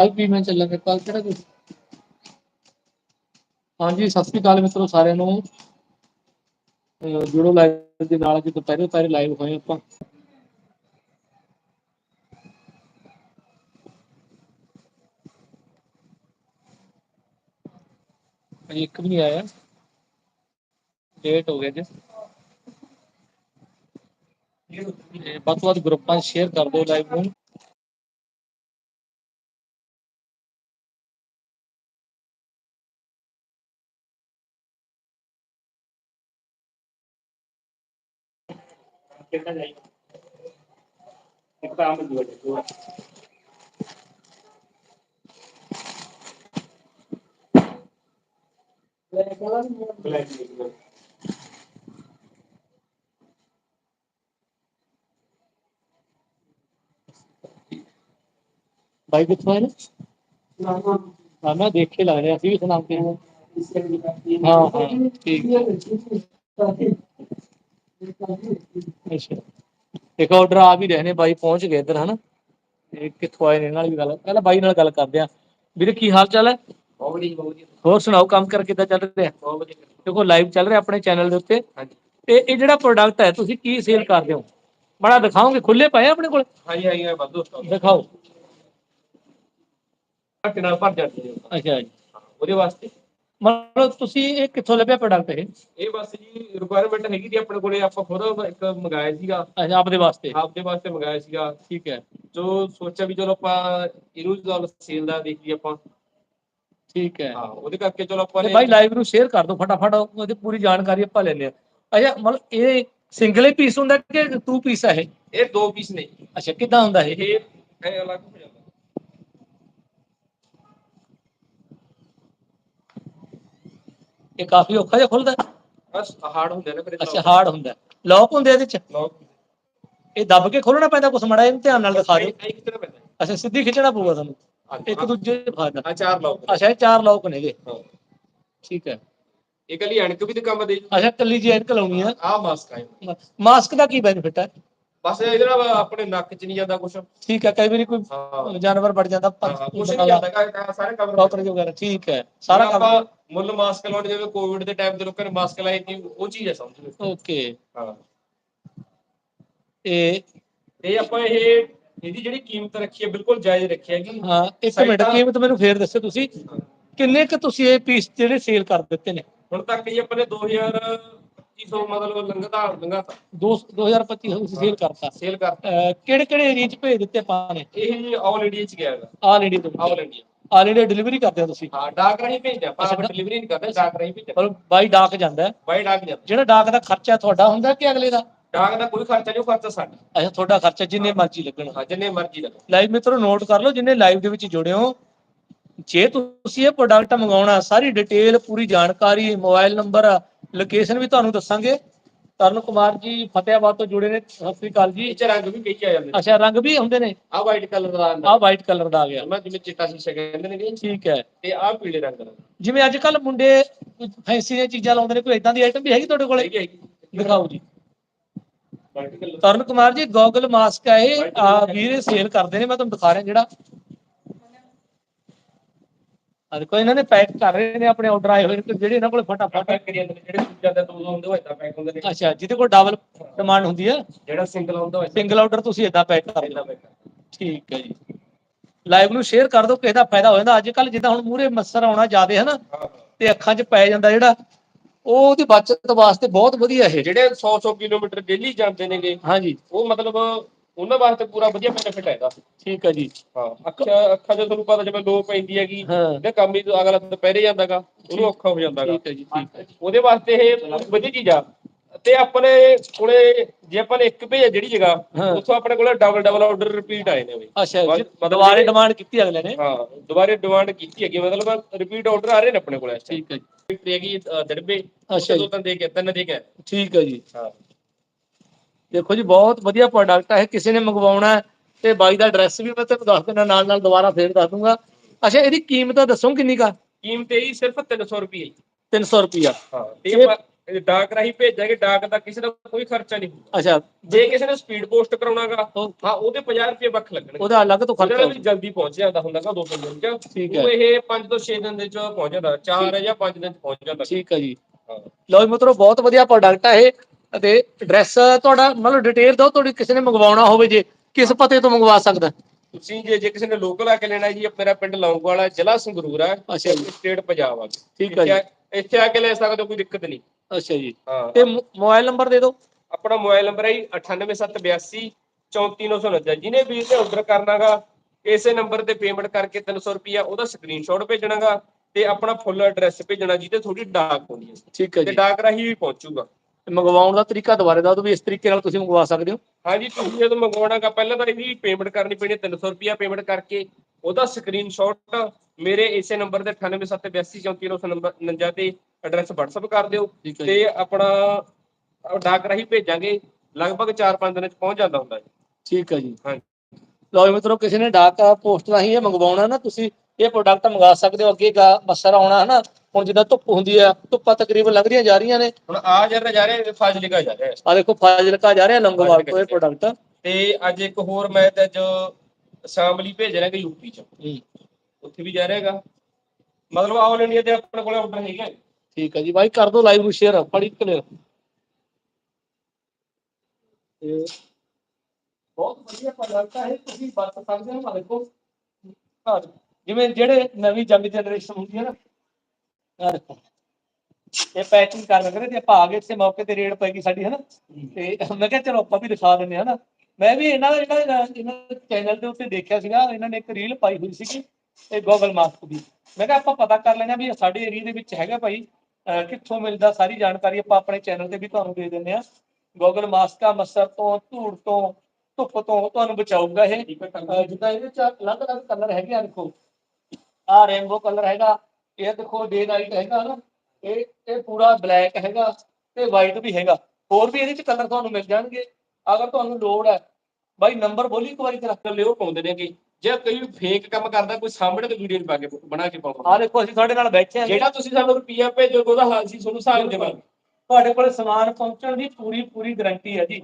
ਕੱਲ ਵੀ ਮੈਂ ਚੱਲਾਂਗੇ ਕੱਲ ਕਿਹੜਾ ਕੋਈ ਹਾਂਜੀ, ਸਤਿ ਸ੍ਰੀ ਅਕਾਲ ਮਿੱਤਰੋ ਸਾਰਿਆਂ ਨੂੰ। ਜੁੜੋ ਲਾਈਵ ਦੇ ਨਾਲ, ਅੱਜ ਦੁਪਹਿਰੇ ਦੁਪਹਿਰੇ ਲਾਈਵ ਹੋਏ ਆਪਾਂ। ਅਜੇ ਇੱਕ ਵੀ ਨਹੀਂ ਆਇਆ। ਲੇਟ ਹੋ ਗਿਆ ਜੀ। ਤੇ ਵੱਧ ਤੋਂ ਵੱਧ ਗਰੁੱਪਾਂ ਸ਼ੇਅਰ ਕਰ ਦਿਓ ਲਾਈਵ ਨੂੰ। ਬਾਈ ਕਿੱਥੋਂ ਆਏ ਨੇ? ਹਾਂ ਮੈਂ ਦੇਖ ਕੇ ਲੱਗ ਰਿਹਾ ਸੀ ਵੀ ਸੁਣਾਉਂਦੇ ਹਾਂ। ਹਾਂ ਹਾਂ ਠੀਕ। ਅੱਛਾ। ਇੱਕ ਆਰਡਰ ਆ ਵੀ ਰਹੇ ਨੇ ਬਾਈ ਪਹੁੰਚ ਗਏ ਇੱਧਰ ਹਨਾ? ਇਹ ਕਿੱਥੋਂ ਆਏ ਨੇ ਇਹਨਾਂ ਨਾਲ ਵੀ ਗੱਲ ਪਹਿਲਾਂ ਬਾਈ ਨਾਲ ਗੱਲ ਕਰਦੇ ਆ ਵੀਰੇ ਕੀ ਹਾਲ ਚਾਲ ਹੈ? ਹੋਰ ਸੁਣਾਓ ਕੰਮ ਕਰ ਕਿੱਦਾਂ ਚੱਲ ਰਿਹਾ? ਦੇਖੋ ਲਾਈਵ ਚੱਲ ਰਿਹਾ ਆਪਣੇ ਚੈਨਲ ਦੇ ਉੱਤੇ। ਤੇ ਇਹ ਜਿਹੜਾ ਪ੍ਰੋਡਕਟ ਹੈ ਤੁਸੀਂ ਕੀ ਸੇਲ ਕਰਦੇ ਹੋ? ਬੜਾ ਦਿਖਾਓਗੇ? ਖੁੱਲੇ ਪਏ ਆ ਆਪਣੇ ਕੋਲ? ਹਾਂਜੀ ਹਾਂਜੀ ਮੈਂ ਵਾਧੂ ਸਟਾਕ ਦਿਖਾਓ। ਘੱਟ ਨਾਲ ਭਰ ਜਾਂਦੇ ਨੇ ਅੱਛਾ ਜੀ। ਉਹਦੇ ਵਾਸਤੇ। ਮਤਲਬ ਤੁਸੀਂ ਇਹ ਕਿੱਥੋਂ ਲੱਭਿਆ ਪ੍ਰੋਡਕਟ ਇਹ? ਇਹ ਬਸ ਜੀ ਰਿਕੁਆਇਰਮੈਂਟ ਹੈਗੀ ਦੀ ਆਪਣੇ ਕੋਲੇ ਆਪਾਂ ਖੁਦ ਇੱਕ ਮੰਗਾਇਆ ਸੀਗਾ। ਅੱਛਾ ਆਪਦੇ ਵਾਸਤੇ? ਆਪਦੇ ਵਾਸਤੇ ਮੰਗਾਇਆ ਸੀਗਾ ਠੀਕ ਹੈ। ਜੋ ਸੋਚਿਆ ਵੀ ਚਲੋ ਆਪਾਂ ਇਹਨੂੰ ਜਲ ਸੇਲ ਦਾ ਦੇਖ ਲਈ ਆਪਾਂ। ਠੀਕ ਹੈ। ਹਾਂ ਉਹਦੇ ਕਰਕੇ ਚਲੋ ਆਪਾਂ ਨੇ ਬਾਈ ਲਾਈਵ ਨੂੰ ਸ਼ੇਅਰ ਕਰ ਦਿਓ ਫਟਾਫਟ ਉਹਦੀ ਪੂਰੀ ਜਾਣਕਾਰੀ ਆਪਾਂ ਲੈਂਦੇ ਆ ਅੱਛਾ ਮਤਲਬ ਇਹ ਸਿੰਗਲ ਹੀ ਪੀਸ ਹੁੰਦਾ ਕਿ ਟੂ ਪੀਸ ਹੈ ਇਹ? ਇਹ ਦੋ ਪੀਸ ਨੇ ਅੱਛਾ ਕਿੱਦਾਂ ਹੁੰਦਾ ਇਹ ਇਹ ਅਲੱਗ ਹੋ ਜਾਂਦਾ। ਇਹ ਕਾਫੀ ਔਖਾ ਜਿਹਾ ਖੁੱਲਦਾ? ਬਸ ਹਾਰਡ ਹੁੰਦੇ ਨੇ ਫਿਰ ਅੱਛਾ ਹਾਰਡ ਹੁੰਦਾ। ਲੌਕ ਹੁੰਦੇ ਇਹਦੇ ਚ? ਲੌਕ ਇਹ ਦੱਬ ਕੇ ਖੋਲਣਾ ਪੈਂਦਾ ਕੁਛ ਮੜਾ ਇਹਨੂੰ ਧਿਆਨ ਨਾਲ ਦਿਖਾ ਦਿਓ। ਇਹ ਕਿਤਨਾ ਪੈਂਦਾ? ਅੱਛਾ ਸਿੱਧੀ ਖਿੱਚਣਾ ਪਊਗਾ ਤੁਹਾਨੂੰ? ਇੱਕ ਦੂਜੇ ਦੇ ਫਾਇਦਾ ਆ ਚਾਰ ਲੌਕ ਅੱਛਾ ਇਹ ਚਾਰ ਲੌਕ ਨੇਗੇ ਹਾਂ। ਠੀਕ ਹੈ। ਇਹ ਕੱਲੀ ਐਨਕ ਵੀ ਤੇ ਕੰਮ ਦੇ ਅੱਛਾ ਕੱਲੀ ਜੀ ਐਨਕ ਲਾਉਣੀ ਆ। ਆ ਮਾਸਕ ਆ ਮਾਸਕ ਦਾ ਕੀ ਬੈਨੀਫਿਟ ਹੈ ਬਸ ਇਹਦੇ ਨਾਲ ਆਪਣੇ ਨੱਕ 'ਚ ਨਹੀਂ ਜਾਂਦਾ ਕੁਝ ਠੀਕ ਹੈ ਕਈ ਵਾਰੀ ਕੋਈ ਜਾਨਵਰ ਵੜ ਜਾਂਦਾ ਕੁਝ ਨਹੀਂ ਜਾਂਦਾ ਗਾ, ਸਾਰੇ ਕਵਰ ਕਾਕਰੋਚ ਵਗੈਰਾ ਠੀਕ ਹੈ ਸਾਰਾ ਕੰਮ ਆਪਾਂ ਮੁੱਲ ਮਾਸਕ ਲਾਉਣ ਜਿਵੇਂ ਕੋਵਿਡ ਦੇ ਟਾਈਮ ਤੇ ਲੋਕਾਂ ਨੇ ਮਾਸਕ ਲਾਏ ਸੀ ਉਹ ਚੀਜ਼ ਹੈ ਸਮਝ ਲਓ। ਓਕੇ ਹਾਂ। ਇਹ ਤੇ ਆਪਾਂ ਇਹ ਇਹਦੀ ਜਿਹੜੀ ਕੀਮਤ ਰੱਖੀ ਹੈ ਬਿਲਕੁਲ ਜਾਇਜ਼ ਰੱਖੀ ਹੈਗੀ। ਹਾਂ ਇੱਕ ਮਿੰਟ ਕੀਮਤ ਮੈਨੂੰ ਫੇਰ ਦੱਸੋ ਤੁਸੀਂ। ਕਿੰਨੇ ਕ ਤੁਸੀਂ ਇਹ ਪੀਸ ਜਿਹੜੇ ਸੇਲ ਕਰ ਦਿੱਤੇ ਨੇ? ਹੁਣ ਤੱਕ ਜੀ ਆਪਾਂ ਨੇ 2025 ਮਤਲਬ ਲੰਘਦਾ ਲੰਘਾਤਾ ਦੋ 2025 ਤੁਸੀਂ ਸੇਲ ਕਰਤਾ ਸੇਲ ਕਰ ਕਿਹੜੇ ਕਿਹੜੇ ਏਰੀਆ ਚ ਭੇਜ ਦਿੱਤੇ ਆਪਾਂ ਨੇ ਇਹ ਜੀ ਆਲ ਇੰਡੀਆ ਚ ਗਿਆ ਹੈਗਾ ਆਲ ਇੰਡੀਆ ਤੋਂ। All India all India delivery ਕਰਦੇ ਹੋ ਤੁਸੀਂ? ਹਾਂ ਡਾਕ ਰਾਹੀਂ ਭੇਜਦੇ ਆਪਾਂ ਆਪਾਂ ਡਿਲੀਵਰੀ ਨਹੀਂ ਕਰਦੇ ਡਾਕ ਰਾਹੀਂ ਭੇਜਦੇ। ਪਰ ਬਾਈ ਡਾਕ ਜਾਂਦਾ ਹੈ। ਬਾਈ ਡਾਕ ਜਾਂਦਾ। ਜਿਹੜਾ ਡਾਕ ਦਾ ਖਰਚਾ ਤੁਹਾਡਾ ਹੁੰਦਾ ਕਿ ਅਗਲੇ ਦਾ? ਡਾਕ ਦਾ ਕੋਈ ਖਰਚਾ ਨਹੀਂ ਉਹ ਖਰਚਾ ਸਾਡਾ। ਅੱਛਾ ਤੁਹਾਡਾ ਖਰਚਾ ਜਿੰਨੇ ਮਰਜ਼ੀ ਲੱਗਣ। ਹਾਂ ਜਿੰਨੇ ਮਰਜ਼ੀ ਲੱਗੋ ਲਾਈਵ ਮਿੱਤਰੋ ਨੋਟ ਕਰ ਲਓ ਜਿੰਨੇ ਲਾਈਵ ਦੇ ਵਿੱਚ ਜੁੜੇ ਹੋ। ਜੇ ਤੁਸੀਂ ਇਹ ਪ੍ਰੋਡਕਟ ਮੰਗਾਉਣਾ ਸਾਰੀ ਡਿਟੇਲ ਪੂਰੀ ਜਾਣਕਾਰੀ ਮੋਬਾਈਲ ਨੰਬਰ ਲੋਕੇਸ਼ਨ ਵੀ ਤੁਹਾਨੂੰ ਦੱਸਾਂਗੇ। ਤਰਨ ਕੁਮਾਰ ਜੀ ਫਤਿਆਬਾਦ ਤੋਂ ਜੁੜੇ ਨੇ। ਸਤਿ ਸ੍ਰੀ ਅਕਾਲ ਜੀ। ਇਹ ਚ ਰੰਗ ਵੀ ਕਈ ਆ ਜਾਂਦੇ ਅੱਛਾ ਰੰਗ ਵੀ ਹੁੰਦੇ ਨੇ? ਆ ਵਾਈਟ ਕਲਰ ਦਾ ਆਂਦਾ ਆਹ ਵਾਈਟ ਕਲਰ ਦਾ ਆ ਗਿਆ। ਮੈਂ ਜਿਵੇਂ ਚਿੱਟਾ ਸ਼ੀਸ਼ਾ ਕਹਿੰਦੇ ਨੇ ਜੀ, ਠੀਕ ਹੈ। ਤੇ ਆ ਪੀਲੇ ਰੰਗ ਦਾ। ਜਿਵੇਂ ਅੱਜ ਕੱਲ ਮੁੰਡੇ ਫੈਂਸੀ ਦੀਆਂ ਚੀਜ਼ਾਂ ਲਾਉਂਦੇ ਨੇ ਕੋਈ ਇਦਾਂ ਦੀ ਆਈਟਮ ਵੀ ਹੈਗੀ ਤੁਹਾਡੇ ਕੋਲੇ? ਦਿਖਾਓ ਜੀ। ਤਰਨ ਕੁਮਾਰ ਜੀ ਗੋਗਲ ਮਾਸਕ ਹੈ ਇਹ। ਆ ਵੀਰੇ ਸੇਲ ਕਰਦੇ ਨੇ। ਮੈਂ ਤੁਹਾਨੂੰ ਦਿਖਾ ਰਿਹਾ ਜਿਹੜਾ। ਆ ਦੇਖੋ ਇਹਨਾਂ ਨੇ ਪੈਕ ਕਰ ਰਹੇ ਨੇ ਆਪਣੇ ਆਰਡਰ ਆਏ ਹੋਏ ਨੇ ਤੇ ਜਿਹੜੇ ਇਹਨਾਂ ਕੋਲੇ ਫਟਾਫਟ ਪੈਕ ਕਰੀ ਜਾਂਦੇ ਨੇ ਜਿਹੜੇ ਦੂਜਾ ਦਾ ਦੋ ਹੁੰਦੇ ਉਹ ਏਦਾਂ ਪੈਕ ਹੁੰਦੇ ਨੇ। ਅੱਛਾ ਜਿਹਦੇ ਕੋਲ ਡਬਲ ਡਿਮਾਂਡ ਹੁੰਦੀ ਹੈ ਜਿਹੜਾ ਸਿੰਗਲ ਉਹ ਏਦਾਂ ਸਿੰਗਲ ਆਰਡਰ ਤੁਸੀਂ ਇਦਾਂ ਪੈਕ ਕਰ pack ਠੀਕ ਹੈ ਜੀ। ਲਾਈਵ ਨੂੰ ਸ਼ੇਅਰ ਕਰ ਦਿਓ ਕਿਸੇ ਦਾ ਫਾਇਦਾ ਹੋ ਜਾਂਦਾ। ਅੱਜ ਕੱਲ ਜਿੱਦਾਂ ਹੁਣ ਮੂਰੇ ਮੱਸਰ ਆਉਣਾ ਜ਼ਿਆਦੇ ਹੈ। ਨਾ ਤੇ ਅੱਖਾਂ 'ਚ ਪੈ ਜਾਂਦਾ ਜਿਹੜਾ ਉਹ ਉਹਦੀ ਬਚਤ ਵਾਸਤੇ ਬਹੁਤ ਵਧੀਆ ਇਹ। ਜਿਹੜੇ 100 100 ਕਿਲੋਮੀਟਰ ਡੇਲੀ ਜਾਂਦੇ ਨੇਗੇ ਹਾਂਜੀ। ਉਹ ਮਤਲਬ ਉਹਨਾਂ ਵਾਸਤੇ ਪੂਰਾ ਵਧੀਆ ਬੈਨੀਫਿਟ ਹੈਗਾ। ਠੀਕ ਹੈ ਜੀ। ਹਾਂ ਅੱਖਾਂ ਅੱਖਾਂ ਜਦੋਂ ਤੁਹਾਨੂੰ ਪਤਾ ਜਿਵੇਂ ਲੋ ਪੈਂਦੀ ਹੈਗੀ ਹਾਂ। ਇਹਦਾ ਕੰਮ ਹੀ ਅਗਲਾ ਦੁਪਹਿਰੇ ਜਾਂਦਾਗਾ ਉਹਨੂੰ ਔਖਾ ਹੋ ਜਾਂਦਾਗਾ। ਠੀਕ ਹੈ ਜੀ ਠੀਕ ਹੈ ਉਹਦੇ ਵਾਸਤੇ ਇਹ ਵਧੀਆ ਚੀਜ਼ ਆ। ਤੇ ਆਪਣੇ ਕੋਲੇ ਜੇ ਆਪਾਂ ਨੇ ਇੱਕ ਭੇਜ ਜਿਹੜੀ ਜਗ੍ਹਾ ਹਾਂ। ਉੱਥੋਂ ਆਪਣੇ ਕੋਲੇ ਡਬਲ ਡਬਲ ਆਰਡਰ ਰਿਪੀਟ ਆਏ ਨੇ ਬਈ। ਅੱਛਾ ਜੀ ਮਤਲਬ ਦੁਬਾਰੇ ਜਿਹੜੇ- ਡਿਮਾਂਡ ਕੀਤੀ ਅਗਲੇ ਨੇ? ਹਾਂ ਦੁਬਾਰੇ ਡਿਮਾਂਡ ਕੀਤੀ ਹੈਗੀ ਮਤਲਬ ਰਿਪੀਟ ਆਰਡਰ ਆ ਰਹੇ ਨੇ ਆਪਣੇ ਕੋਲੇ। ਠੀਕ ਹੈ ਜੀ। ਫੈਕਟਰੀ ਹੈਗੀ ਅ, ਦੜਬੇ ਅੱਛਾ ਦੋ ਜੀ ਤਿੰਨ ਦੇ ਕੇ ਤਿੰਨ ਦੇ ਕੇ। ਠੀਕ ਹੈ ਜੀ। ਹਾਂ। ਦੇਖੋ ਜੀ ਬਹੁਤ ਵਧੀਆ ਪ੍ਰੋਡਕਟ ਹੈ ਕਿਸੇ ਨੇ ਮੰਗਵਾਉਣਾ ਤੇ ਬਾਈ ਦਾ ਐਡਰੈਸ ਵੀ ਮੈਂ ਤੁਹਾਨੂੰ ਦੱਸ ਦਿੰਦਾ ਨਾਲ ਨਾਲ ਦੁਬਾਰਾ ਫੇਰ ਦੱਸ ਦੂੰਗਾ। ਅੱਛਾ ਇਹਦੀ ਕੀਮਤ ਦੱਸੋ ਕਿੰਨੀ ਕਾ ਕੀਮਤ ਇਹੀ ਸਿਰਫ 300 ਰੁਪਏ 300 ਰੁਪਿਆ ਹਾਂ ਤੇ ਡਾਕ ਰਾਹੀਂ ਭੇਜਾਂਗੇ ਡਾਕ ਦਾ ਕਿਸੇ ਦਾ ਕੋਈ ਖਰਚਾ ਨਹੀਂ ਹੋਊਗਾ ਅੱਛਾ ਜੇ ਕਿਸੇ ਨੇ ਸਪੀਡ ਪੋਸਟ ਕਰਾਉਣਾਗਾ ਹਾਂ ਉਹਦੇ 50 ਰੁਪਏ ਵੱਖ ਲੱਗਣਗੇ। ਉਹਦਾ ਅਲੱਗ ਤੋਂ ਖਰਚਾ ਜਿਹੜਾ ਹੋਊ। ਵੀ ਜਲਦੀ ਪਹੁੰਚ ਜਾਂਦਾ ਹੁੰਦਾਗਾ ਦੋ ਤਿੰਨ ਦਿਨ ਚ। ਠੀਕ ਹੈ। ਉਹ ਇਹ 5 ਤੋਂ 6 ਦਿਨ ਦੇ ਚ ਪਹੁੰਚ ਜਾਂਦਾ 4 ਜਾਂ 5 ਦਿਨ ਚ ਪਹੁੰਚ ਜਾਂਦਾ। ਠੀਕ ਹੈ ਜੀ। ਲਓ ਮਿੱਤਰੋ ਬਹੁਤ ਵਧੀਆ ਪ੍ਰੋਡਕਟ ਹੈ ਇਹ। ਅਤੇ ਐਡਰੈਸ ਤੁਹਾਡਾ ਮਤਲਬ ਡਿਟੇਲ ਦਿਓ ਤੁਹਾਡੀ ਕਿਸੇ ਨੇ ਮੰਗਵਾਉਣਾ ਹੋਵੇ ਜੇ ਕਿਸ ਪਤੇ ਤੋਂ ਮੰਗਵਾ ਸਕਦਾ? ਤੁਸੀਂ ਜੇ ਜੇ ਕਿਸੇ ਨੇ ਲੋਕਲ ਆ ਕੇ ਲੈਣਾ ਜੀ ਮੇਰਾ ਪਿੰਡ ਲੌਂਗਵਾਲਾ ਜ਼ਿਲ੍ਹਾ ਸੰਗਰੂਰ ਹੈ ਅੱਛਾ ਜੀ। ਸਟੇਟ ਪੰਜਾਬ ਆ। ਠੀਕ ਹੈ ਜੀ। ਇੱਥੇ ਆ- ਆ ਕੇ ਲੈ ਸਕਦੇ ਹੋ ਕੋਈ ਦਿੱਕਤ ਨਹੀਂ। ਅੱਛਾ ਜੀ। ਹਾਂ। ਤੇ ਮੋਬਾਈਲ ਨੰਬਰ ਦੇ ਦਿਓ। ਆਪਣਾ ਮੋਬਾਈਲ ਨੰਬਰ ਹੈ 98782 34949 ਜਿਹਨੇ ਵੀ ਤੇ ਆਰਡਰ ਕਰਨਾਗਾ ਇਸੇ ਨੰਬਰ ਤੇ ਪੇਮੈਂਟ ਕਰਕੇ 300 ਰੁਪਿਆ ਉਹਦਾ ਸਕਰੀਨਸ਼ਾਟ ਭੇਜਣਾਗਾ ਤੇ ਆਪਣਾ ਫੁੱਲ ਐਡਰੈਸ ਭੇਜਣਾ ਜਿਹਦੇ ਥੋੜੀ ਡਾਕ ਹੋਣੀ ਹੈ। ਠੀਕ ਹੈ ਤੇ ਜੀ ਡਾਕ ਰਾਹੀਂ ਵੀ ਪਹੁੰਚੂਗਾ। ਤੇ ਮੰਗਵਾਉਣ ਦਾ ਤਰੀਕਾ ਦੁਬਾਰੇ ਦੱਸ ਦਿਓ ਵੀ ਇਸ ਤਰੀਕੇ ਨਾਲ ਤੁਸੀਂ ਮੰਗਵਾ ਸਕਦੇ ਹੋ। ਹਾਂਜੀ ਤੁਸੀਂ ਜਦੋਂ ਮੰਗਵਾਉਣਾਗਾ ਪਹਿਲਾਂ ਤਾਂ ਇਹਦੀ ਪੇਮੈਂਟ ਕਰਨੀ ਪੈਣੀ ਹੈ 300 ਰੁਪਿਆ ਪੇਮੈਂਟ ਕਰਕੇ। ਉਹਦਾ ਸਕਰੀਨਸ਼ਾਟ ਮੇਰੇ ਇਸੇ ਨੰਬਰ ਤੇ 98782 ਨੰਬਰ 49 ਤੇ ਐਡਰੈਸ WhatsApp ਕਰ ਦਿਓ ਜੀ ਤੇ ਆਪਣਾ ਡਾਕ ਰਾਹੀਂ ਭੇਜਾਂਗੇ ਲਗਭਗ 4-5 ਦਿਨਾਂ ਚ ਪਹੁੰਚ ਜਾਂਦਾ ਹੁੰਦਾ ਹੈ ਠੀਕ ਹੈ ਜੀ। ਹਾਂਜੀ। ਲਓ ਜੀ ਮਿੱਤਰੋ ਕਿਸੇ ਨੇ ਡਾਕ ਪੋਸਟ ਰਾਹੀਂ ਇਹ ਮੰਗਵਾਉਣਾ ਨਾ ਤੁਸੀਂ ਇਹ ਪ੍ਰੋਡਕਟ ਮੰਗਾ ਸਕਦੇ ਹੋ ਅੱਗੇ ਮਸਰ ਆਉਣਾ ਹੈ ਨਾ ਹੁਣ ਜਿੱਦਾਂ ਧੁੱਪ ਹੁੰਦੀ ਆ ਧੁੱਪਾਂ ਤਕਰੀਬਨ ਲੱਗ ਰਹੀਆਂ ਜਾ ਰਹੀਆਂ ਨੇ। ਹੁਣ ਆ ਜਿਹੜਾ ਜਾ ਰਿਹਾ ਫਾਜ਼ਿਲਕਾ ਜਾ ਰਿਹਾ। ਆ ਦੇਖੋ ਫਾਜ਼ਿਲਕਾ ਜਾ ਰਿਹਾ ਲੰਗੋਵਾਲ ਤੋਂ ਇਹ ਪ੍ਰੋਡਕਟ ਤੇ ਅੱਜ ਇੱਕ ਹੋਰ ਮੈਂ ਤੇ ਅੱਜ ਸ਼ਾਮਲੀ ਭੇਜ ਰਿਹਾ ਕਿ ਯੂਪੀ ਚ। ਉੱਥੇ ਵੀ ਜਾ ਰਿਹਾ ਹੈਗਾ। ਮਤਲਬ ਆਲ ਇੰਡੀਆ ਤੇ ਆਪਣੇ ਕੋਲ ਆਰਡਰ ਹੈਗਾ। ਠੀਕ ਹੈ ਜੀ ਬਾਈ ਕਰ ਦਿਓ ਲਾਈਵ ਨੂੰ ਸ਼ੇਅਰ ਪੜੀ ਕਲੀਅਰ ਤੇ ਬਹੁਤ ਵਧੀਆ ਪ੍ਰੋਡਕਟ ਹੈ ਤੁਸੀਂ ਵਰਤ ਸਕਦੇ ਹੋ ਆਹ ਦੇਖੋ, ਜਿਵੇਂ ਜਿਹੜੇ ਨਵੀਂ ਜੰਗ ਜਨਰੇਸ਼ਨ ਹੁੰਦੀ ਹੈ ਨਾ ਆਹ ਦੇਖੋ। ਇਹ ਪੈਕਿੰਗ ਕਰ ਰਹੇ ਤੇ ਆਪਾਂ ਆ ਗਏ ਇਸੇ ਮੌਕੇ ਤੇ ਰੇਡ ਪੈ ਗਈ ਸਾਡੀ ਹੈ ਨਾ ਤੇ ਮੈਂ ਕਿਹਾ ਚਲੋ ਆਪਾਂ ਵੀ ਦਿਖਾ ਦਿੰਦੇ ਹਾਂ ਨਾ ਮੈਂ ਵੀ ਇਹਨਾਂ ਦਾ ਜਿਹੜਾ ਇਹਨਾਂ ਚੈਨਲ ਦੇ ਉੱਤੇ ਦੇਖਿਆ ਸੀਗਾ ਇਹਨਾਂ ਨੇ ਇੱਕ ਰੀਲ ਪਾਈ ਹੋਈ ਸੀਗੀ ਇਹ ਗੋਗਲ ਮਾਸਕ ਦੀ। ਮੈਂ ਕਿਹਾ ਆਪਾਂ ਪਤਾ ਕਰ ਲੈਣਾ ਵੀ ਸਾਡੇ ਏਰੀਆ ਦੇ ਵਿੱਚ ਹੈਗਾ ਭਾਈ ਕਿੱਥੋਂ ਮਿਲਦਾ ਸਾਰੀ ਜਾਣਕਾਰੀ ਆਪਾਂ ਆਪਣੇ ਚੈਨਲ ਤੇ ਵੀ ਤੁਹਾਨੂੰ ਦੇ ਦਿੰਦੇ ਆ ਗੋਗਲ ਮਾਸਕ ਆ ਮੱਸਰ ਤੋਂ ਧੂੜ ਤੋਂ ਧੁੱਪ ਤੋਂ ਤੁਹਾਨੂੰ ਬਚਾਊਗਾ ਇਹ। ਜਿੱਦਾਂ ਇਹਦੇ ਚ ਅਲੱਗ-ਅਲੱਗ ਕਲਰ ਹੈਗੇ ਆ ਦੇਖੋ। ਆ ਰੇਨਬੋ ਕਲਰ ਹੈਗਾ ਇਹ ਦੇਖੋ ਡੇ ਨਾਈਟ ਹੈਗਾ ਨਾ ਇਹ ਇਹ ਪੂਰਾ ਬਲੈਕ ਹੈਗਾ ਤੇ ਵਾਈਟ ਵੀ ਹੈਗਾ। ਹੋਰ ਵੀ ਇਹਦੇ ਚ ਕਲਰ ਤੁਹਾਨੂੰ ਮਿਲ ਜਾਣਗੇ। ਅਗਰ ਤੁਹਾਨੂੰ ਲੋੜ ਹੈ ਬਾਈ ਨੰਬਰ ਬੋਲੀ ਇੱਕ ਵਾਰੀ ਥੱਲੇ ਉਹ ਪਾਉਂਦੇ ਨੇਗੇ। ਜੇ ਕੋਈ ਫੇਕ ਕੰਮ ਕਰਦਾ ਕੋਈ ਸਾਹਮਣੇ ਤੇ ਵੀਡੀਓ ਪਾ ਕੇ ਬਣਾ ਕੇ ਆ ਪਾਉਂਦਾ ਦੇਖੋ ਅਸੀਂ ਤੁਹਾਡੇ ਨਾਲ ਬੈਠੇ ਹਾਂ। ਜਿਹੜਾ ਤੁਸੀਂ ਸਾਨੂੰ ਰੁਪਿਆ ਭੇਜੋਗੇ ਉਹਦਾ ਹਾਲ ਸੀ ਤੁਹਾਨੂੰ ਹਿਸਾਬ ਦੇਵਾਂਗੇ। ਤੁਹਾਡੇ ਕੋਲ ਸਮਾਨ ਪਹੁੰਚਣ ਦੀ ਪੂਰੀ ਪੂਰੀ ਗਾਰੰਟੀ ਹੈ ਜੀ।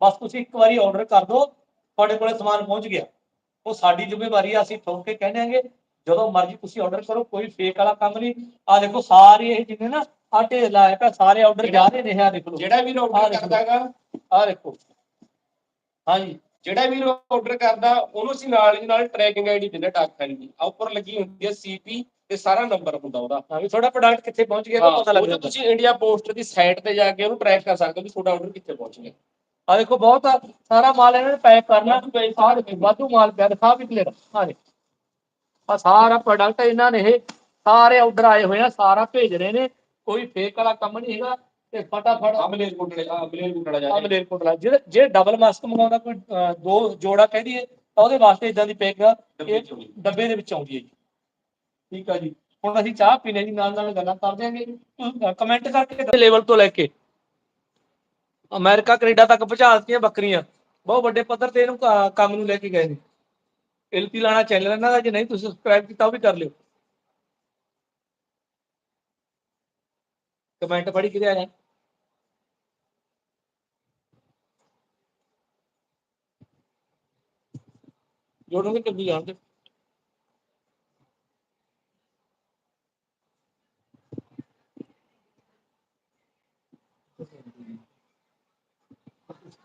ਬਸ ਤੁਸੀਂ ਇੱਕ ਵਾਰੀ ਆਰਡਰ ਕਰ ਦਿਓ ਤੁਹਾਡੇ ਕੋਲੇ ਸਮਾਨ ਪਹੁੰਚ ਗਿਆ। ਉਹ ਸਾਡੀ ਜ਼ਿੰਮੇਵਾਰੀ ਆ ਅਸੀਂ ਠੋਕ ਕੇ ਕਹਿ ਦਿਆਂਗੇ ਜਦੋਂ ਮਰਜ਼ੀ ਤੁਸੀਂ ਆਰਡਰ ਕਰੋ ਕੋਈ ਫੇਕ ਵਾਲਾ ਕੰਮ ਨਹੀਂ। ਆ ਦੇਖੋ ਸਾਰੇ ਇਹ ਜਿੰਨੇ ਨਾ ਆ ਢੇਰ ਲਾਇਆ ਪਿਆ ਸਾਰੇ ਆਰਡਰ ਜਾ ਰਹੇ ਨੇ ਆ ਦੇਖ। ਲਓ ਜਿਹੜਾ ਵੀ ਆਰਡਰ ਦੇਖੋ। ਕਰਦਾ ਹੈਗਾ ਆ ਦੇਖੋ। ਹਾਂਜੀ। ਜਿਹੜਾ ਵੀ ਆਰਡਰ ਕਰਦਾ ਉਹਨੂੰ ਅਸੀਂ ਨਾਲ ਦੀ ਨਾਲ ਟਰੈਕਿੰਗ ਆਈਡੀ ਦਿੰਦੇ ਡਾਕ ਖਾਨੀ ਦੀ। ਆ ਉੱਪਰ ਲੱਗੀ ਹੁੰਦੀ ਹੈ ਸੀਪੀ ਤੇ ਸਾਰਾ ਨੰਬਰ ਹੁੰਦਾ ਉਹਦਾ। ਹਾਂ ਵੀ ਤੁਹਾਡਾ ਪ੍ਰੋਡਕਟ ਕਿੱਥੇ ਪਹੁੰਚ ਗਿਆ ਤਾਂ ਪਤਾ ਲੱਗ ਜਾਂਦਾ। ਤੁਸੀਂ ਇੰਡੀਆ ਪੋਸਟ ਦੀ ਸਾਈਟ ਤੇ ਜਾ ਕੇ ਉਹਨੂੰ ਟਰੈਕ ਕਰ ਸਕਦੇ ਹੋ ਵੀ ਤੁਹਾਡਾ ਆਰਡਰ ਕਿੱਥੇ ਪਹੁੰਚ ਗਿਆ। ਆ ਦੇਖੋ ਬਹੁਤ ਸਾਰਾ ਮਾਲ ਇਹਨਾਂ ਨੇ ਪੈਕ ਕਰਨਾ। ਵਾਧੂ ਮਾਲ ਪਿਆ ਦਿਖਾ ਵੀ ਕਲੀਅਰ ਆ ਦੇਖੋ। ਆ ਸਾਰਾ ਪ੍ਰੋਡਕਟ ਇਹਨਾਂ ਨੇ ਇਹ ਸਾਰੇ ਆਰਡਰ ਆਏ ਹੋਏ ਆ ਸਾਰਾ ਭੇਜ ਰਹੇ ਨੇ। ਕੋਈ ਫੇਕ ਵਾਲਾ ਕੰਮ ਨਹੀਂ ਹੈਗਾ ਤੇ ਫਟਾਫਟ ਕੋਟੜੇ ਆ ਬਲੇਰ ਕੋਟੜਾ ਜਾ ਆ ਰਿਹਾ ਮਲੇਰਕੋਟਲਾ ਜਿਹੜੇ ਜੇ ਡਬਲ ਮਾਸਕ ਮੰਗਾਉਂਦਾ ਕੋਈ ਦੋ ਜੋੜਾ ਕਹਿ ਦਈਏ ਤਾਂ ਉਹਦੇ ਵਾਸਤੇ ਇਦਾਂ ਦੀ ਪੈਕ ਡੱਬੇ ਦੇ ਵਿੱਚ ਆਉਂਦੀ ਹੈ ਜੀ। ਠੀਕ ਆ ਜੀ। ਹੁਣ ਅਸੀਂ ਚਾਹ ਪੀਣੇ ਦੀ ਨਾਲ ਨਾਲ ਗੱਲਾਂ ਕਰ ਦਿਆਂਗੇ। ਕਮੈਂਟ ਕਰਕੇ ਲੈਵਲ ਤੋਂ ਲੈ ਕੇ। ਅਮਰੀਕਾ ਕੈਨੇਡਾ ਤੱਕ ਪਹੁੰਚਾ ਦਿੱਤੀਆਂ ਬੱਕਰੀਆਂ। ਬਹੁਤ ਵੱਡੇ ਪੱਧਰ ਤੇ ਇਹਨੂੰ ਕੰਮ ਨੂੰ ਲੈ ਕੇ ਗਏ ਨੇ। ਐਲਪੀ ਲਾਣਾ ਚੈਨਲ ਇਹਨਾਂ ਦਾ ਜੇ ਨਹੀਂ ਤੁਸੀਂ ਸਬਸਕ੍ਰਾਈਬ ਕੀਤਾ ਉਹ ਵੀ ਕਰ ਲਿਓ ਕਮੈਂਟ ਪੜ੍ਹ ਕੇ ਆਇਆ ਜੋੜੋਗੇ ਕਿੱਦੀ ਜਾਣਦੇ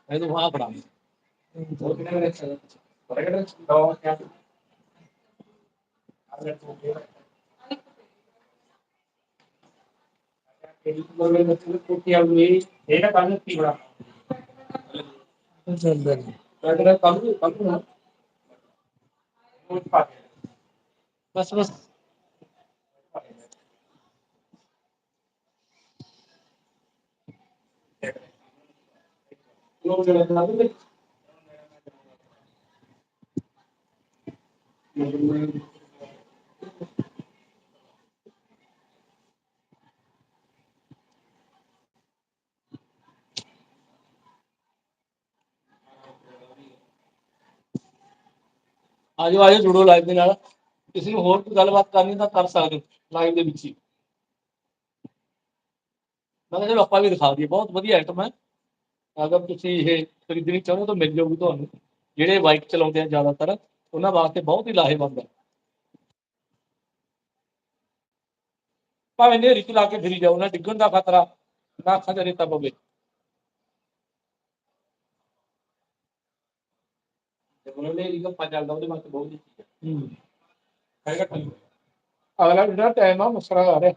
ਇਹ ਤਾਂ ਵਹਾਂ ਫੜਾ ਹੋਰ ਕਿਹਨੇ ਨੇ ਬਰਗਰ ਦੋ ਕਿਆ ਅਗਰ ਤੂੰ ਇਹ ਲੋਗੇ ਮਤਲਬ ਕੋਟੀ ਆ ਗਈ ਇਹ ਨਾ ਕੰਮ ਕੀ ਬੜਾ ਬਰਗਰ ਕੰਮ ਕੰਮ ਨਾ ਉਹ ਪਾ ਬਸ ਬਸ ਲੋਕ ਜਿਹੜਾ ਨਾ ਆਜੋ ਆਜੋ ਜੁੜੋ ਲਾਈਵ ਦੇ ਨਾਲ ਕਿਸੇ ਨੂੰ ਹੋਰ ਕੋਈ ਗੱਲਬਾਤ ਕਰਨੀ ਤਾਂ ਕਰ ਸਕਦੇ ਲਾਈਵ ਦੇ ਵਿੱਚ ਹੀ ਮੈਂ ਕਿਹਾ ਚਲੋ ਆਪਾਂ ਵੀ ਦਿਖਾ ਦਈਏ ਬਹੁਤ ਵਧੀਆ ਆਈਟਮ ਹੈ ਅਗਰ ਤੁਸੀਂ ਇਹ ਖਰੀਦਣੀ ਚਾਹੋ ਤਾਂ ਮਿਲ ਜਾਊਗੀ ਤੁਹਾਨੂੰ ਜਿਹੜੇ ਬਾਈਕ ਚਲਾਉਂਦੇ ਆ ਜ਼ਿਆਦਾਤਰ ਉਹਨਾਂ ਵਾਸਤੇ ਬਹੁਤ ਹੀ ਲਾਹੇਵੰਦ ਹੈ। ਭਾਵੇਂ ਨੇਰੀ ਚਲਾ ਕੇ ਫਿਰੀ ਜਾਓ ਨਾ ਡਿੱਗਣ ਦਾ ਖਤਰਾ ਨਾ 'ਚ ਪਵੇ। ਤੇ ਉਹਨਾਂ ਨੇ ਇਹ ਗੱਪਾ ਚੱਲਦਾ ਉਹਦੇ ਵਾਸਤੇ ਬਹੁਤ ਚੀਜ਼ ਹੈ ਹੂੰ। ਹੈਗਾ ਠੀਕ। ਅਗਲਾ ਜਿਹੜਾ ਟਾਈਮ ਆ ਮਸਰਾ ਆ ਰਿਹਾ।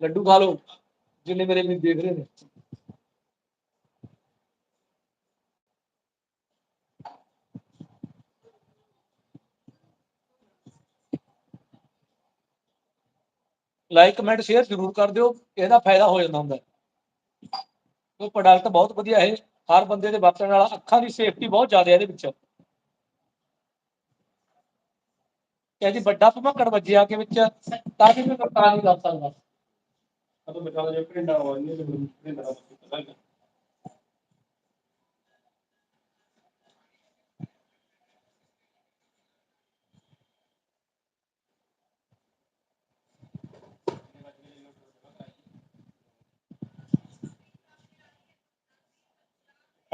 ਲੱਡੂ ਖਾ ਲਓ ਜਿੰਨੇ ਮੇਰੇ ਵੀ ਦੇਖ ਰਹੇ ਨੇ। ਲਾਈਕ ਕਮੈਂਟ ਸ਼ੇਅਰ ਜ਼ਰੂਰ ਕਰ ਦਿਓ, ਇਹਦਾ ਫਾਇਦਾ ਹੋ ਜਾਂਦਾ ਹੁੰਦਾ। ਉਹ ਪ੍ਰੋਡਕਟ ਬਹੁਤ ਵਧੀਆ ਹੈ ਹਰ ਬੰਦੇ ਦੇ ਵਰਤਣ ਵਾਲਾ ਅੱਖਾਂ ਦੀ ਸੇਫਟੀ ਬਹੁਤ ਜ਼ਿਆਦਾ ਇਹਦੇ ਵਿੱਚ। ਕਹਿੰਦੀ, ਵੱਡਾ ਭਮਕੜ ਵੱਜਿਆ ਕੇ ਵਿੱਚ, ਤਾਂ ਕਿ ਮੈਂ ਕਪਤਾਨ ਨਹੀਂ ਕਰ ਸਕਦਾ। ਅਦੋਂ ਬਚਾ ਜੇ ਪਿੰਡਾਂ ਵਾਲੀ ਤੇ ਪਿੰਡਾਂ ਪਤਾ ਨਹੀਂ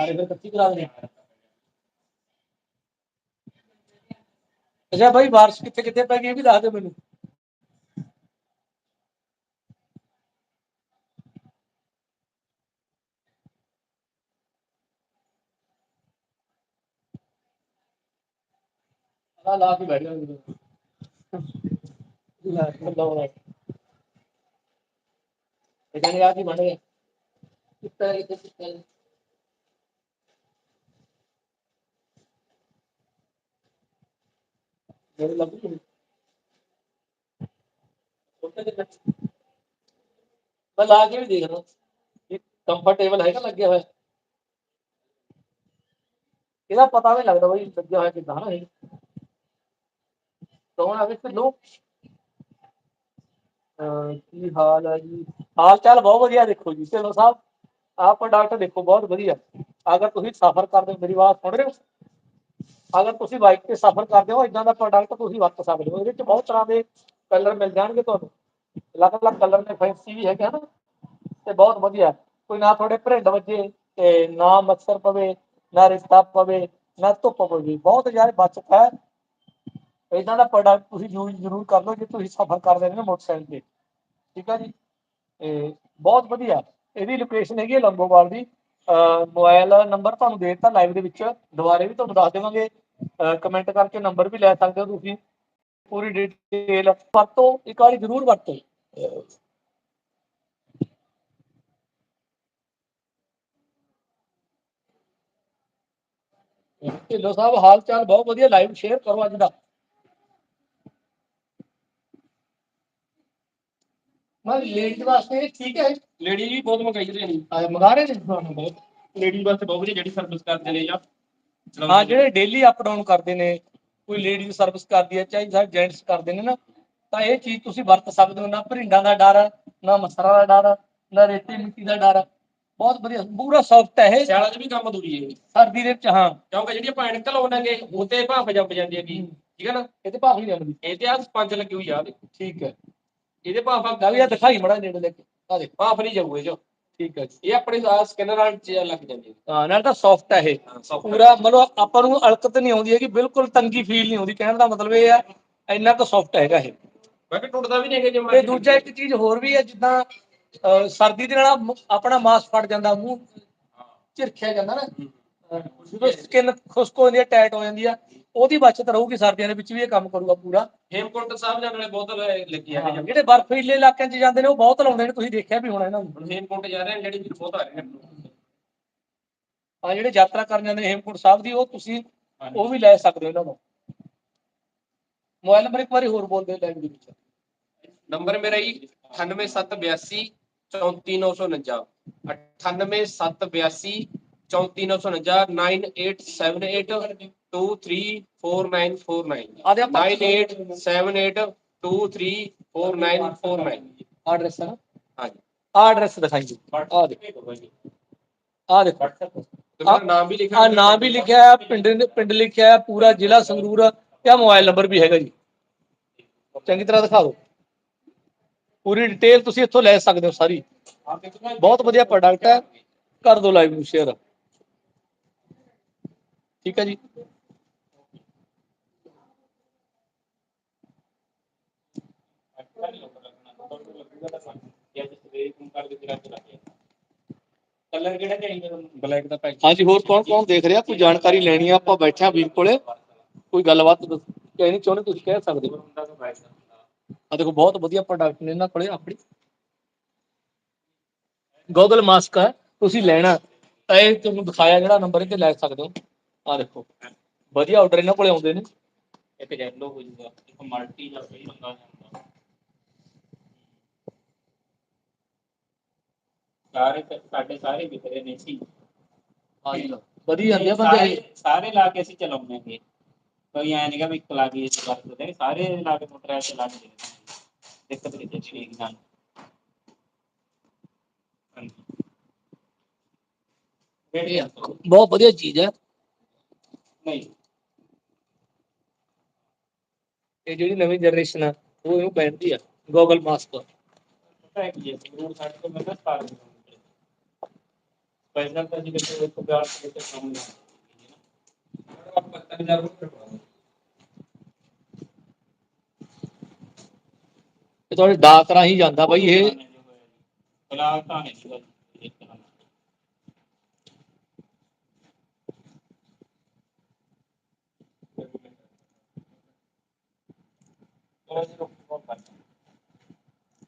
ਸਾਰੇ ਫਿਰ ਕੱਚੀ ਕਰਾ ਦੇਣੀ ਅੱਛਾ ਭਾਈ ਬਾਰਿਸ਼ ਕਿੱਥੇ ਕਿੱਥੇ ਪੈ ਗਈ ਇਹ ਵੀ ਦੱਸ ਦਿਓ ਮੈਨੂੰ ਆ ਲਾ ਕੇ ਬੈਠ ਜਾ ਲੈ ਬੰਦਾ ਹੋਣਾ ਇਹ ਕਹਿੰਦੇ ਆ ਕੀ ਬਣ ਗਿਆ ਕਿੱਥੇ ਕਿੱਥੇ ਕਿੱਥੇ ਮੇਰੇ ਗਈ ਮੈਂ ਲਾ ਕੇ ਵੀ ਦੇਖ ਰਹਾ ਇਹ ਕੰਫਰਟੇਬਲ ਹੈਗਾ ਲੱਗਿਆ ਹੋਇਆ। ਇਹਦਾ ਪਤਾ ਨਹੀਂ ਲੱਗਦਾ ਬਈ ਲੱਗਿਆ ਹੋਇਆ ਕਿਦਾਂ ਨਾ ਕੌਣ ਆ ਵਿੱਚ ਲੋਕ। ਕੀ ਹਾਲ ਹੈ ਜੀ? ਹਾਲ ਚਾਲ ਬਹੁਤ ਵਧੀਆ ਦੇਖੋ ਜੀ। ਢਿੱਲੋਂ ਸਾਹਿਬ, ਆਹ ਪ੍ਰੋਡਕਟ ਦੇਖੋ, ਬਹੁਤ ਵਧੀਆ। ਅਗਰ ਤੁਸੀਂ ਸਫ਼ਰ ਕਰਦੇ ਹੋ, ਮੇਰੀ ਆਵਾਜ਼ ਸੁਣ ਰਹੇ ਹੋ ਅਗਰ ਤੁਸੀਂ ਬਾਈਕ ਤੇ ਸਫ਼ਰ ਕਰਦੇ ਹੋ ਇਦਾਂ ਦਾ ਪ੍ਰੋਡਕਟ ਤੁਸੀਂ ਵਰਤ ਸਕਦੇ ਹੋ। ਇਹਦੇ ਵਿੱਚ ਬਹੁਤ ਤਰ੍ਹਾਂ ਦੇ ਕਲਰ ਮਿਲ ਜਾਣਗੇ ਤੁਹਾਨੂੰ। ਅਲੱਗ-ਅਲੱਗ ਕਲਰ ਦੇ ਫੈਂਸੀ ਵੀ ਹੈਗੇ ਹਨ ਤੇ ਬਹੁਤ ਵਧੀਆ। ਕੋਈ ਨਾ ਤੁਹਾਡੇ ਭਰਿੰਡ ਵੱਜੇ ਤੇ ਨਾ ਮੱਛਰ ਪਵੇ, ਨਾ ਰਿਸ਼ਤਾ ਪਵੇ, ਨਾ ਧੁੱਪ ਪਵੇ। ਬਹੁਤ ਜ਼ਿਆਦਾ ਬਚਤ ਹੈ। ਇਦਾਂ ਦਾ ਪ੍ਰੋਡਕਟ ਤੁਸੀਂ ਯੂਜ਼ ਜ਼ਰੂਰ ਕਰ ਲਓ ਜੇ ਤੁਸੀਂ ਸਫ਼ਰ ਕਰਦੇ ਨੇ ਮੋਟਰਸਾਈਕਲ ਤੇ। ਠੀਕ ਹੈ ਜੀ? ਤੇ ਬਹੁਤ ਵਧੀਆ। ਇਹਦੀ ਲੋਕੇਸ਼ਨ ਹੈਗੀ ਹੈ ਲੰਗੋਵਾਲ ਦੀ। ਮੋਬਾਈਲ ਨੰਬਰ ਤੁਹਾਨੂੰ ਦੇ ਦਿੱਤਾ ਲਾਈਵ ਦੇ ਵਿੱਚ। ਦੁਬਾਰੇ ਵੀ ਤੁਹਾਨੂੰ ਦੱਸ ਦੇਵਾਂਗੇ। ਕਮੈਂਟ ਕਰਕੇ ਨੰਬਰ ਵੀ ਲੈ ਸਕਦੇ ਹੋ ਤੁਸੀਂ। ਪੂਰੀ ਡਿਟੇਲ ਵਰਤੋ ਇੱਕ ਵਾਰੀ ਜ਼ਰੂਰ ਵਰਤੋ। ਢਿੱਲੋਂ ਸਾਹਿਬ ਹਾਲ ਚਾਲ ਬਹੁਤ ਵਧੀਆ ਲਾਈਵ ਸ਼ੇਅਰ ਕਰੋ ਅੱਜ ਦਾ। ਮੈਂ ਲੇਡੀ ਵਾਸਤੇ ਠੀਕ ਹੈ। ਲੇਡੀ ਵੀ ਬਹੁਤ ਮੰਗਾਈ ਰਹੇ ਨੇ। ਮੰਗਾ ਰਹੇ ਨੇ? ਬਹੁਤ। ਲੇਡੀ ਵਾਸਤੇ ਬਹੁਤ ਵਧੀਆ ਜਿਹੜੀ ਸਰਵਿਸ ਕਰਦੇ ਨੇ ਜਾਂ ਹਾਂ ਜਿਹੜੇ ਡੇਲੀ ਅਪ ਡਾਊਨ ਕਰਦੇ ਨੇ ਕੋਈ ਲੇਡੀਜ਼ ਸਰਵਿਸ ਕਰਦੀ ਹੈ ਚਾਹੇ ਸਾਰੇ ਜੈਂਟਸ ਕਰਦੇ ਨੇ ਨਾ ਤਾਂ ਇਹ ਚੀਜ਼ ਤੁਸੀਂ ਵਰਤ ਸਕਦੇ ਹੋ ਨਾ ਭਰਿੰਡਾਂ ਦਾ ਡਰ ਨਾ ਮਸਰਾ ਦਾ ਡਰ ਨਾ ਰੇਤੀ ਮਿੱਟੀ ਦਾ ਡਰ। ਬਹੁਤ ਵਧੀਆ ਪੂਰਾ ਸੌਫਟ ਹੈ ਇਹ। ਸਿਆਲਾਂ 'ਚ ਵੀ ਕੰਮ ਦੂਰੀ ਹੈ ਸਰਦੀ ਦੇ ਵਿੱਚ ਹਾਂ। ਕਿਉਂਕਿ ਜਿਹੜੀ ਆਪਾਂ ਐਨਕ ਲਾਉਣਾਂਗੇ ਉਹ ਤੇ ਭਾਫ ਜੰਪ ਜਾਂਦੀ ਹੈਗੀ। ਠੀਕ ਹੈ ਨਾ? ਇਹਦੇ ਭਾਫ ਹੀ ਜਾਂਦੀ ਇਹ ਤੇ ਆ ਸਪੰਜ ਲੱਗੀ ਹੋਈ ਆ। ਠੀਕ ਹੈ। ਇਹਦੇ ਭਾਫ ਆ ਦਿਖਾਈ ਮੜਾ ਨੇੜੇ ਲੈ ਕੇ। ਆ ਦੇਖ। ਭਾਫ ਨਹੀਂ ਜਾਊ ਇਹ ਜੋ ਠੀਕ ਹੈ ਜੀ। ਇਹ ਆਪਣੇ ਸਕਿਨਰ ਨਾਲ ਚ ਲੱਗ ਜਾਂਦੀ ਹੈ ਹਾਂ ਨਾਲ ਤਾਂ ਸੌਫਟ ਹੈ ਇਹ ਪੂਰਾ ਮਤਲਬ ਆਪਾਂ ਨੂੰ ਅਲਕਤ ਨਹੀਂ ਆਉਂਦੀ ਹੈਗੀ ਬਿਲਕੁਲ ਤੰਗੀ ਫੀਲ ਨਹੀਂ ਆਉਂਦੀ। ਕਹਿਣ ਦਾ ਮਤਲਬ ਇਹ ਹੈ ਇੰਨਾ ਕੁ ਸੌਫਟ ਹੈਗਾ ਇਹ। ਮੈਂ ਕਿ ਟੁੱਟਦਾ ਵੀ ਨਹੀਂ ਹੈਗਾ ਜੇ ਤੇ ਦੂਜਾ ਇੱਕ ਚੀਜ਼ ਹੋਰ ਵੀ ਹੈ ਜਿੱਦਾਂ ਸਰਦੀ ਦੇ ਨਾਲ ਆਪਣਾ ਮਾਸ ਫਟ ਜਾਂਦਾ ਮੂੰਹ ਝਿਰਖਿਆ ਜਾਂਦਾ ਨਾ। ਜਦੋਂ ਸਕਿਨ ਖੁਸ਼ਕ ਹੋ ਜਾਂਦੀ ਹੈ ਟਾਈਟ ਹੋ ਜਾਂਦੀ ਆ ਉਹਦੀ ਬਚਤ ਰਹੂਗੀ ਸਰਦੀਆਂ ਦੇ ਵਿੱਚ ਵੀ ਇਹ ਕੰਮ ਕਰੂਗਾ ਪੂਰਾ। ਹੇਮਕੁੰਟ ਸਾਹਿਬ ਜਾਣ ਵਾਲੇ ਬਹੁਤ ਲੱਗੀ ਆ। ਹਾਂ, ਜਿਹੜੇ ਬਰਫੀਲੇ ਇਲਾਕਿਆਂ 'ਚ ਜਾਂਦੇ ਨੇ ਉਹ ਬਹੁਤ ਲਾਉਂਦੇ ਨੇ ਤੁਸੀਂ ਦੇਖਿਆ ਵੀ ਹੋਣਾ ਇਹਨਾਂ ਨੂੰ। ਹੁਣ ਹੇਮਕੁੰਟ ਜਾ ਰਹੇ ਨੇ ਜਿਹੜੀ ਵੀ ਬਹੁਤ ਆ ਰਹੇ ਨੇ। ਆ ਜਿਹੜੇ ਯਾਤਰਾ ਕਰਨ ਜਾਂਦੇ ਨੇ ਹੇਮਕੁੰਟ ਸਾਹਿਬ ਦੀ ਉਹ ਤੁਸੀਂ ਉਹ ਵੀ ਲੈ ਸਕਦੇ ਹੋ ਇਹਨਾਂ ਤੋਂ ਮੋਬਾਈਲ ਨੰਬਰ ਇੱਕ ਵਾਰੀ ਹੋਰ ਬੋਲ ਦਿਓ ਲਾਈਵ ਦੇ ਵਿੱਚ। ਨੰਬਰ ਮੇਰਾ ਜੀ 98782 34949 98782 34949 9878234949 ਆਦੇ ਆਪਾਂ 9878234949 ਐਡਰੈਸ ਹੈ ਨਾ ਹਾਂਜੀ ਆ ਐਡਰੈਸ ਦਿਖਾਈਏ ਆ ਦੇਖੋ ਆ ਦੇਖੋ ਤੇ ਮੇਰਾ ਨਾਮ ਵੀ ਲਿਖਿਆ ਆ ਨਾਮ ਵੀ ਲਿਖਿਆ ਹੈ ਪਿੰਡ ਪਿੰਡ ਲਿਖਿਆ ਹੈ ਪੂਰਾ ਜ਼ਿਲ੍ਹਾ ਸੰਗਰੂਰ ਤੇ ਆਹ ਮੋਬਾਈਲ ਨੰਬਰ ਵੀ ਹੈਗਾ ਜੀ ਚੰਗੀ ਤਰ੍ਹਾਂ ਦਿਖਾ ਦਿਓ ਪੂਰੀ ਡਿਟੇਲ ਤੁਸੀਂ ਇੱਥੋਂ ਲੈ ਸਕਦੇ ਹੋ ਸਾਰੀ ਬਹੁਤ ਵਧੀਆ ਪ੍ਰੋਡਕਟ ਹੈ ਕਰ ਦਿਓ ਲਾਈਵ ਨੂੰ ਸ਼ੇਅਰ ਠੀਕ ਹੈ ਜੀ ਕਲਰ ਕਿਹੜਾ ਚਾਹੀਦਾ ਤੁਹਾਨੂੰ ਬਲੈਕ ਦਾ ਪੈਕ ਹਾਂਜੀ, ਹੋਰ ਕੌਣ ਕੌਣ ਦੇਖ ਰਿਹਾ? ਕੋਈ ਜਾਣਕਾਰੀ ਲੈਣੀ ਆ, ਆਪਾਂ ਬੈਠੇ ਆ ਵੀਰ ਕੋਲੇ। ਕੋਈ ਗੱਲਬਾਤ ਕਹਿਣੀ ਚਾਹੁੰਦੇ ਤੁਸੀਂ ਕਹਿ ਸਕਦੇ ਹੋ? ਆ ਦੇਖੋ, ਬਹੁਤ ਵਧੀਆ ਪ੍ਰੋਡਕਟ ਨੇ ਇਹਨਾਂ ਕੋਲੇ ਆਪਣੀ। ਗੋਗਲ ਮਾਸਕ ਹੈ ਤੁਸੀਂ ਲੈਣਾ। ਤਾਂ ਇਹ ਤੁਹਾਨੂੰ ਦਿਖਾਇਆ ਜਿਹੜਾ ਨੰਬਰ ਤੇ ਲੈ ਸਕਦੇ ਹੋ। ਆ ਦੇਖੋ, ਵਧੀਆ ਆਰਡਰ ਇਹਨਾਂ ਕੋਲੇ ਆਉਂਦੇ ਨੇ। ਇੱਕ ਜੈਲੋ ਹੋ ਜਾਊਗਾ ਇੱਕ ਮਲਟੀ ਦਾ ਸਹੀ ਹੁੰਦਾ ਸਾਰੇ ਸਾਡੇ ਸਾਰੇ ਵਿਕਰੇ ਨੇ ਸੀ ਹਾਂਜੀ। ਵਧੀਆ ਹੁੰਦੇ ਆ ਬੰਦੇ ਇਹ। ਸਾਰੇ ਸਾਰੇ ਲਾ ਕੇ ਅਸੀਂ ਚਲਾਉਂਦੇ ਹਾਂ ਕੋਈ ਐ ਨਹੀਂਗਾ ਵੀ ਇੱਕ ਲਾ ਕੇ ਇਸ ਵਰਤਦੇ ਸਾਰੇ ਲਾ ਕੇ ਮੋਟਰ ਚਲਾ ਕੇ ਦੇਖਦੇ ਦਿੱਕਤ ਨਹੀਂ ਤੇ ਠੀਕ ਨਾਲ। ਇਹ ਬਹੁਤ ਵਧੀਆ ਚੀਜ਼ ਹੈ। ਨਹੀਂ। ਇਹ ਜਿਹੜੀ ਨਵੀਂ ਜਨਰੇਸ਼ਨ ਆ ਉਹ ਇਹਨੂੰ ਪਹਿਨਦੀ ਆ ਗੋਗਲ ਮਾਸਕ ਪਤਾ ਹੈ ਕਿ ਜੇ ਜ਼ਰੂਰ ਸਾਡੇ ਕੋਲ ਮੈਂ ਸਟਾਰ ਪੈਸਾ ਤਾਂ ਜੀ ਦੇਖੋ ਇੱਕ ਬਿਆਰ ਤੇ ਕੰਮ ਇਹ ਤੁਹਾਡੇ ਡਾਕ ਰਾਹੀਂ ਜਾਂਦਾ ਬਾਈ ਇਹ ਫਿਲਹਾਲ ਤਾਂ ਨਹੀਂ ਸੀਗਾ ਜੀ ਇੱਕ ਤਰ੍ਹਾਂ ਦਾ।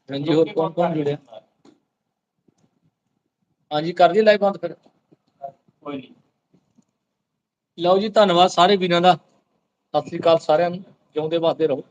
ਹਾਂਜੀ ਹੋਰ ਕੌਣ ਕੌਣ ਜੁੜਿਆ ਹਾਂਜੀ ਕਰ ਲਈ ਲਾਈਵ ਬੰਦ ਫਿਰ। ਕੋਈ ਨਹੀਂ। ਲਓ ਜੀ ਧੰਨਵਾਦ ਸਾਰੇ ਵੀਰਾਂ ਦਾ। ਸਤਿ ਸ੍ਰੀ ਅਕਾਲ ਸਾਰਿਆਂ ਨੂੰ। ਜਿਉਂਦੇ ਵਾਸਤੇ ਰਹੋ।